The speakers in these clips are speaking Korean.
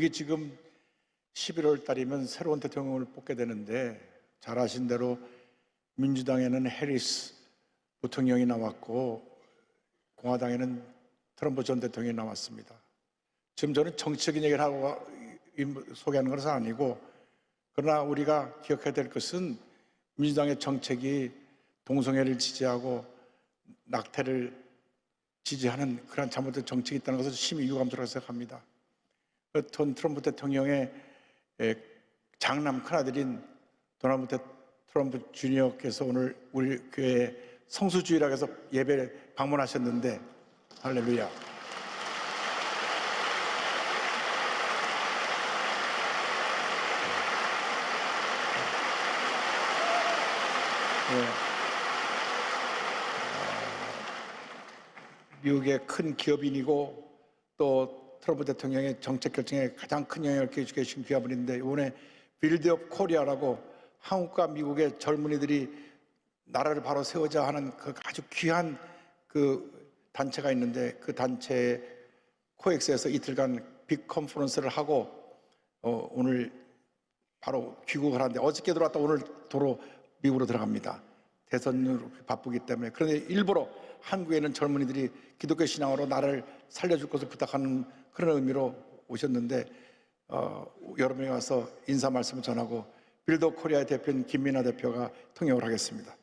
미국이 지금 11월 달이면 새로운 대통령을 뽑게 되는데 잘 아신 대로 민주당에는 해리스 부통령이 나왔고 공화당에는 트럼프 전 대통령이 나왔습니다. 지금 저는 정치적인 얘기를 하고 소개하는 것은 아니고 그러나 우리가 기억해야 될 것은 민주당의 정책이 동성애를 지지하고 낙태를 지지하는 그런 잘못된 정책이 있다는 것을 심히 유감스럽게 생각합니다. 그돈 트럼프 대통령의 에, 장남 큰아들인 도널드 대- 트럼프 주니어께서 오늘 우리 교회 성수주의라고 해서 예배 방문하셨는데 할렐루야. 예. 어, 미국의 큰 기업인이고 또 트럼프 대통령의 정책 결정에 가장 큰 영향을 끼치고 계신 기업인인데 이번에 빌드업 코리아라고 한국과 미국의 젊은이들이 나라를 바로 세우자 하는 그 아주 귀한 그 단체가 있는데 그 단체 코엑스에서 이틀간 빅 컨퍼런스를 하고 어, 오늘 바로 귀국을 하는데 어저께 들어왔다 오늘 도로 미국으로 들어갑니다. 대선으로 바쁘기 때문에 그런데 일부러 한국에는 젊은이들이 기독교 신앙으로 나를 살려줄 것을 부탁하는 그런 의미로 오셨는데 어, 여러 명이 와서 인사 말씀을 전하고 빌더 코리아 대표인 김민아 대표가 통역을 하겠습니다.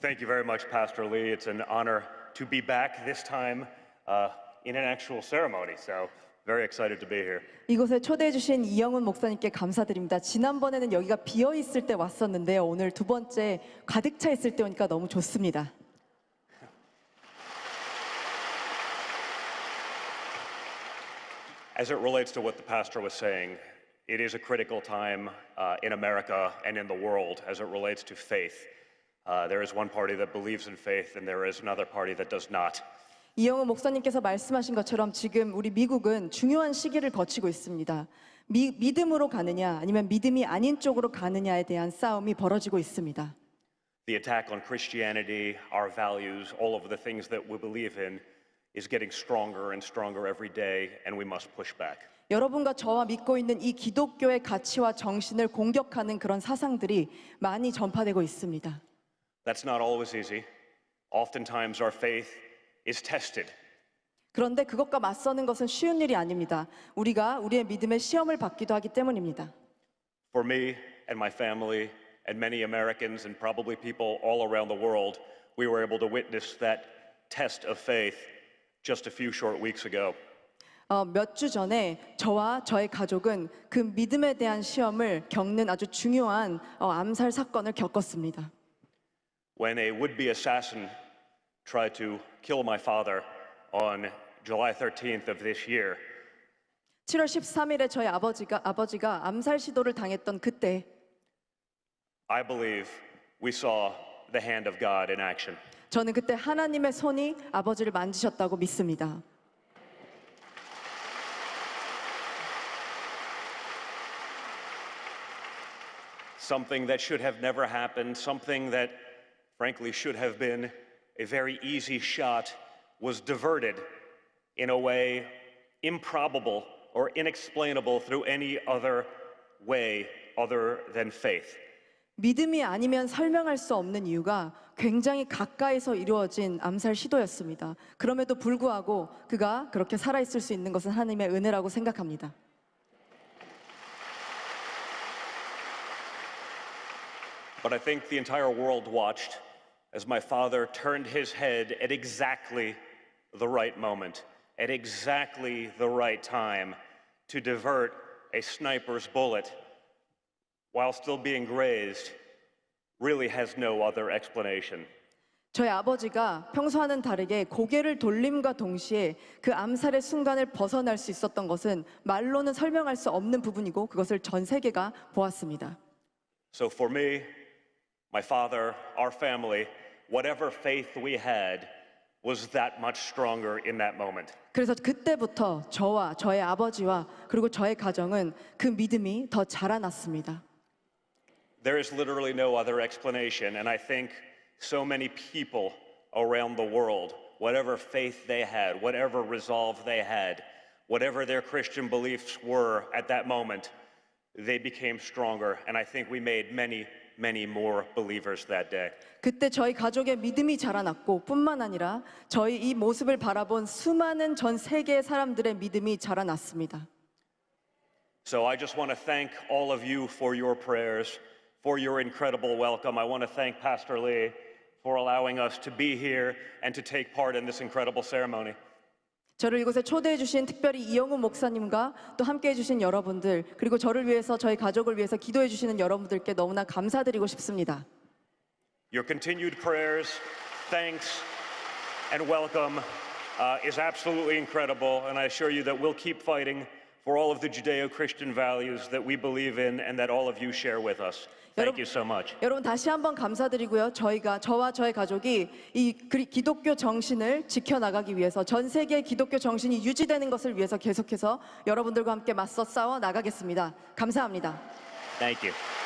Thank you very much, Pastor Lee. It's an honor to be back this time uh, in an actual ceremony. So, very excited to be here. 이곳에 초대해 주신 이영훈 목사님께 감사드립니다. 지난번에는 여기가 비어 있을 때 왔었는데요. 오늘 두 번째 가득 차 있을 때 오니까 너무 좋습니다. As it relates to what the pastor was saying, it is a critical time uh, in America and in the world as it relates to faith. Uh, there is one party that believes in faith, and there is another party that does not. 이영훈 목사님께서 말씀하신 것처럼 지금 우리 미국은 중요한 시기를 거치고 있습니다. 미, 믿음으로 가느냐 아니면 믿음이 아닌 쪽으로 가느냐에 대한 싸움이 벌어지고 있습니다. The attack on Christianity, our values, all of the things that we believe in is getting stronger and stronger every day, and we must push back. 여러분과 저와 믿고 있는 이 기독교의 가치와 정신을 공격하는 그런 사상들이 많이 전파되고 있습니다. That's not always easy. Oftentimes, our faith is tested. 그런데 그것과 맞서는 것은 쉬운 일이 아닙니다. 우리가 우리의 믿음의 시험을 받기도 하기 때문입니다. For me and my family, and many Americans, and probably people all around the world, we were able to witness that test of faith just a few short weeks ago. 어, 몇 주 전에 저와 저의 가족은 그 믿음에 대한 시험을 겪는 아주 중요한 어, 암살 사건을 겪었습니다. When a would be assassin tried to kill my father on July 13th of this year, 7월 13일에 저희 아버지가 아버지가 암살 시도를 당했던 그때 I believe we saw the hand of God in action. 저는 그때 하나님의 손이 아버지를 만지셨다고 믿습니다. Something that should have never happened, something that frankly should have been a very easy shot, was diverted in a way improbable or inexplainable through any other way other than faith. 믿음이 아니면 설명할 수 없는 이유가 굉장히 가까이서 이루어진 암살 시도였습니다. 그럼에도 불구하고 그가 그렇게 살아있을 수 있는 것은 하나님의 은혜라고 생각합니다. But I think the entire world watched as my father turned his head at exactly the right moment, at exactly the right time to divert a sniper's bullet while still being grazed really has no other explanation. 저희 아버지가 평소와는 다르게 고개를 돌림과 동시에 그 암살의 순간을 벗어날 수 있었던 것은 말로는 설명할 수 없는 부분이고 그것을 전 세계가 보았습니다. So for me, my father, our family, whatever faith we had was that much stronger in that moment. 그래서 그때부터 저와 저의 아버지와 그리고 저의 가정은 그 믿음이 더 자라났습니다. There is literally no other explanation. And I think so many people around the world, whatever faith they had, whatever resolve they had, whatever their Christian beliefs were at that moment, they became stronger. And I think we made many, many more believers that day. 그때 저희 가족의 믿음이 자라났고 뿐만 아니라 저희 이 모습을 바라본 수많은 전 세계 사람들의 믿음이 자라났습니다. So I just want to thank all of you for your prayers, for your incredible welcome. I want to thank Pastor Lee for allowing us to be here and to take part in this incredible ceremony. 저를 이곳에 초대해 주신 특별히 이영우 목사님과 또 함께 해 주신 여러분들 그리고 저를 위해서 저희 가족을 위해서 기도해 주시는 여러분들께 너무나 감사드리고 싶습니다. Your continued prayers, thanks, and welcome uh, is absolutely incredible, and I assure you that we'll keep fighting for all of the Judeo Christian values that we believe in and that all of you share with us. Thank you so much. 여러분 다시 한번 감사드리고요. 저희가 저와 저의 가족이 이 그리- 기독교 정신을 지켜나가기 위해서 전 세계 기독교 정신이 유지되는 것을 위해서 계속해서 여러분들과 함께 맞서 싸워 나가겠습니다. 감사합니다. Thank you.